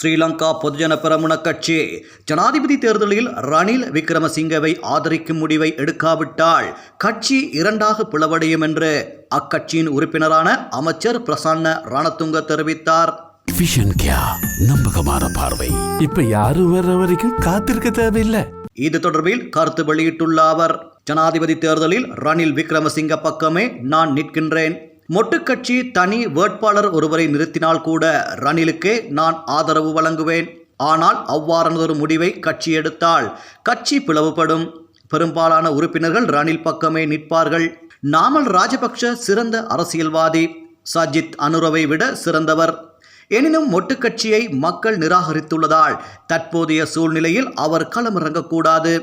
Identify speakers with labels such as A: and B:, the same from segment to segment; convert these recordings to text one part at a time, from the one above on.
A: ஸ்ரீலங்கா பொதுஜன பெரமுன கட்சி. ஜனாதிபதி தேர்தலில் ரணில் விக்ரமசிங்கவை ஆதரிக்கும் முடிவை எடுக்காவிட்டால் கட்சி இரண்டாக பிளவடையும் என்று அக்கட்சியின் உறுப்பினரான அமைச்சர் பிரசன்ன ரணதுங்க தெரிவித்தார்.
B: நம்பகமான பார்வை.
C: இப்ப யாரும் வர்ற வரைக்கும் காத்திருக்க தேவையில்லை.
A: இது தொடர்பில் கருத்து வெளியிட்டுள்ள அவர் ஜனாதிபதி தேர்தலில் ரணில் விக்ரமசிங்க பக்கமே நான் நிற்கின்றேன். மொட்டுக்கட்சி தனி வேட்பாளர் ஒருவரை நிறுத்தினால் கூட ரணிலுக்கே நான் ஆதரவு வழங்குவேன். ஆனால் அவ்வாறானதொரு முடிவை கட்சி எடுத்தால் கட்சி பிளவுபடும். பெரும்பாலான உறுப்பினர்கள் ரணில் பக்கமே நிற்பார்கள். நாமல் ராஜபக்ஷ சிறந்த அரசியல்வாதி. சஜித் அனுரவை விட சிறந்தவர். எனினும் மொட்டுக்கட்சியை மக்கள் நிராகரித்துள்ளதால் தற்போதைய சூழ்நிலையில் அவர் களமிறங்கக்கூடாது.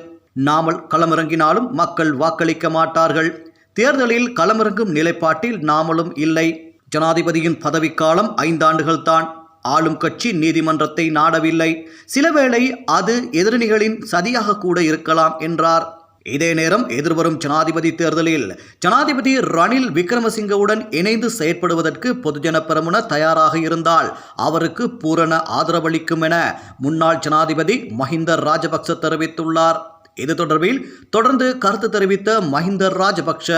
A: நாமல் களமிறங்கினாலும் மக்கள் வாக்களிக்க மாட்டார்கள். தேர்தலில் களமிறங்கும் நிலைப்பாட்டில் நாமளும் இல்லை. ஜனாதிபதியின் பதவிக்காலம் ஐந்தாண்டுகள் தான் ஆளும் கட்சி நீதிமன்றத்தை நாடவில்லை. சிலவேளை அது எதிரணிகளின் சதியாக கூட இருக்கலாம் என்றார். இதே நேரம் எதிர்வரும் ஜனாதிபதி தேர்தலில் ஜனாதிபதி ரணில் விக்ரமசிங்கவுடன் இணைந்து செயற்படுவதற்கு பொதுஜன பெரமுன தயாராக இருந்தால் அவருக்கு பூரண ஆதரவளிக்கும் என முன்னாள் ஜனாதிபதி மஹிந்த ராஜபக்ச தெரிவித்துள்ளார். இது தொடர்பில் தொடர்ந்து கருத்து தெரிவித்த மஹிந்தர் ராஜபக்ஷ.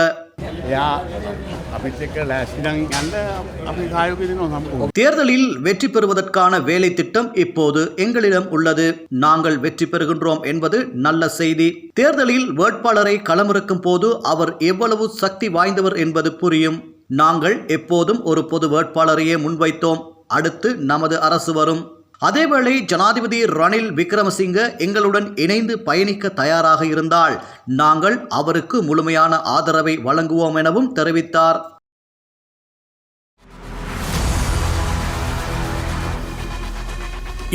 A: தேர்தலில் வெற்றி பெறுவதற்கான வேலை திட்டம் இப்போது எங்களிடம் உள்ளது. நாங்கள் வெற்றி பெறுகின்றோம் என்பது நல்ல செய்தி. தேர்தலில் வேட்பாளரை களமிறக்கும் போது அவர் எவ்வளவு சக்தி வாய்ந்தவர் என்பது புரியும். நாங்கள் எப்போதும் ஒரு பொது வேட்பாளரையே முன்வைத்தோம். அடுத்து நமது அரசு வரும். அதேவேளை ஜனாதிபதி ரணில் விக்ரமசிங்க எங்களுடன் இணைந்து பயணிக்க தயாராக இருந்தால் நாங்கள் அவருக்கு முழுமையான ஆதரவை வழங்குவோம் எனவும் தெரிவித்தார்.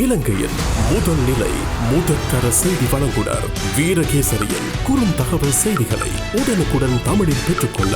D: இலங்கையின் முதல் நிலை முதற்கர செய்தி வழங்குனர் வீரகேசரியின் குறும் தகவல் செய்திகளை உடனுக்குடன் தமிழில் பெற்றுக்கொள்ள